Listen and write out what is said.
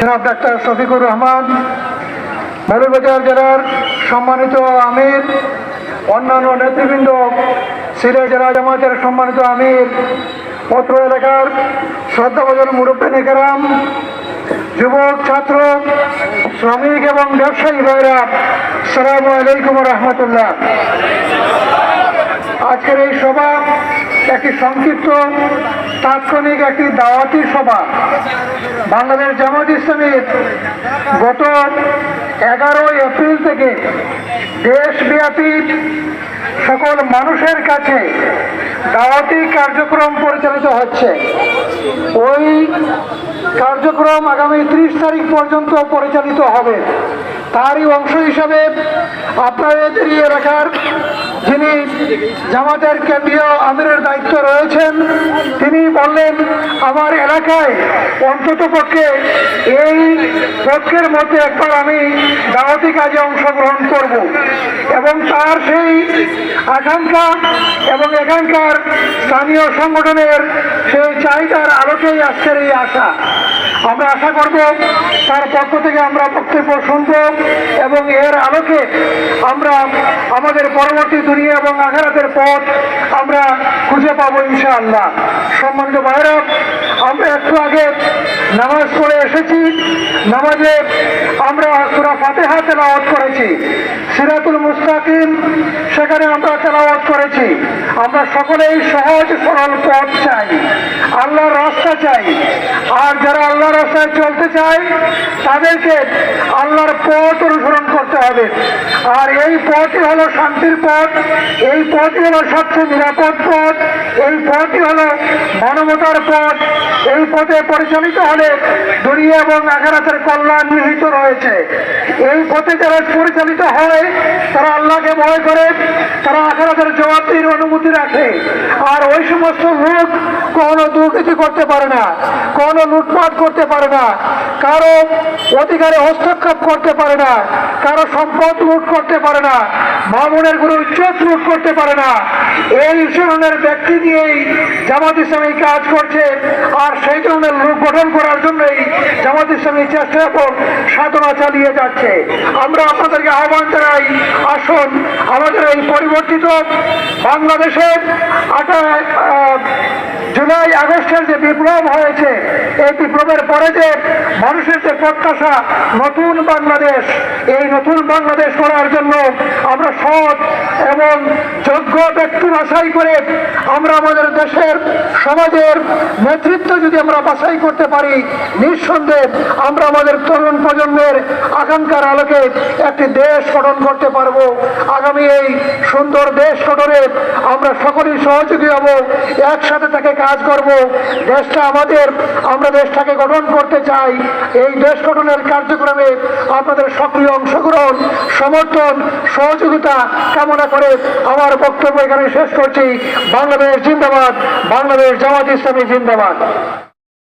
জনাব ডাক্তার শফিকুর রহমান মৌলবাজার জেলার সম্মানিত আমির, অন্যান্য নেতৃবৃন্দ সিরিয়া জেলা জামাতের সম্মানিত আমির, পত্র এলাকার শ্রদ্ধাভজন মুরব্বিন কেরাম যুবক, ছাত্র, শ্রমিক এবং ব্যবসায়ী ভাইরা সালাম আলাইকুম রহমতুল্লাহ। আজকের এই সভা একটি সংক্ষিপ্ত তাৎক্ষণিক একটি দাওয়াতি সভা। বাংলাদেশ জামাত ইসলামীর গত এগারোই এপ্রিল থেকে দেশব্যাপী সকল মানুষের কাছে দাওয়াতি কার্যক্রম পরিচালিত হচ্ছে। ওই কার্যক্রম আগামী ত্রিশ তারিখ পর্যন্ত পরিচালিত হবে। তারই অংশ হিসাবে আপনাদের এলাকার যিনি জামাতের কেন্দ্রীয় আমিরের দায়িত্ব রয়েছেন, তিনি বললেন, আমার এলাকায় অন্তত পক্ষে এই পক্ষের মধ্যে একবার আমি দাওয়াতি কাজে অংশগ্রহণ করব। এবং তার সেই আকাঙ্ক্ষা এবং এখানকার স্থানীয় সংগঠনের সেই চাহিদার আলোকেই আজকের এই আশা। আমরা আশা করব, তার পক্ষ থেকে আমরা বক্তব্য শুনব এবং এর আলোকে আমরা আমাদের পরবর্তী দুনিয়া এবং আঘাতের পথ আমরা খুঁজে পাবো ইনশাআল্লাহ। সম্মানিত ভাইরা আমরা একটু আগে নামাজ পড়ে এসেছি। নামাজে আমরা সুরা ফাতেহা তেলাওয়াত করেছি। সিরাতুল মুস্তাকিম, সেখানে আমরা তেলাওয়াত করেছি। আমরা সকলেই সহজ সরল পথ চাই, আল্লাহর রাস্তা চাই। আর যারা আল্লাহর রাস্তায় চলতে চায় তাদেরকে আল্লাহর পথ অনুসরণ করতে হবে। আর এই পথই হলো শান্তির পথ, এই পথই হলো সবচেয়ে নিরাপদ পথ, এই পথই হলো মানবতার পথ। এই পথে পরিচালিত হলে দুনিয়া এবং আখারাতের কল্যাণ নিহিত রয়েছে। এই পথে যারা পরিচালিত হয়, তারা আল্লাহকে ভয় করে, তারা আখারাতের জবাবদির অনুমতি রাখে। আর ওই সমস্ত লোক কোনো দুর্নীতি করতে পারে না, কোনো লুটপাট করতে পারে না, কারও অধিকারে হস্তক্ষেপ করতে পারে না, কারও সম্পদ লুট করতে পারে না, মামুনের কোনো ইজ্জত লুট করতে পারে না। এই ধরনের ব্যক্তি দিয়েই জামাত ইসলামী কাজ করছে আর সেই ধরনের লোক গঠন করার জন্যই জামাত ইসলামী চেষ্টা সাধনা চালিয়ে যাচ্ছে। আমরা আপনাদেরকে আহ্বান জানাই, আসুন, আমাদের এই পরিবর্তিত বাংলাদেশে আটা জুলাই আগস্টের যে বিপ্লব হয়েছে, এই বিপ্লবের পরে যে মানুষের যে প্রত্যাশা, নতুন বাংলাদেশ, এই নতুন বাংলাদেশ করার জন্য আমরা সৎ এবং যোগ্য ব্যক্তি বাছাই করে আমরা আমাদের দেশের, সমাজের নেতৃত্ব যদি আমরা বাছাই করতে পারি, নিঃসন্দেহে আমরা আমাদের তরুণ প্রজন্মের আকাঙ্ক্ষার আলোকে একটি দেশ গঠন করতে পারব। আগামী এই সুন্দর দেশ গঠনে আমরা সকলেই সহযোগী হব, একসাথে তাকে কাজ করব। দেশটা আমাদের, আমরা দেশটাকে গঠন করতে চাই। এই দেশ গঠনের কার্যক্রমে আপনাদের সক্রিয় অংশগ্রহণ, সমর্থন, সহযোগিতা কামনা করে আমার বক্তব্য এখানে শেষ করছি। বাংলাদেশ জিন্দাবাদ বাংলাদেশ জামাত ইসলামী জিন্দাবাদ।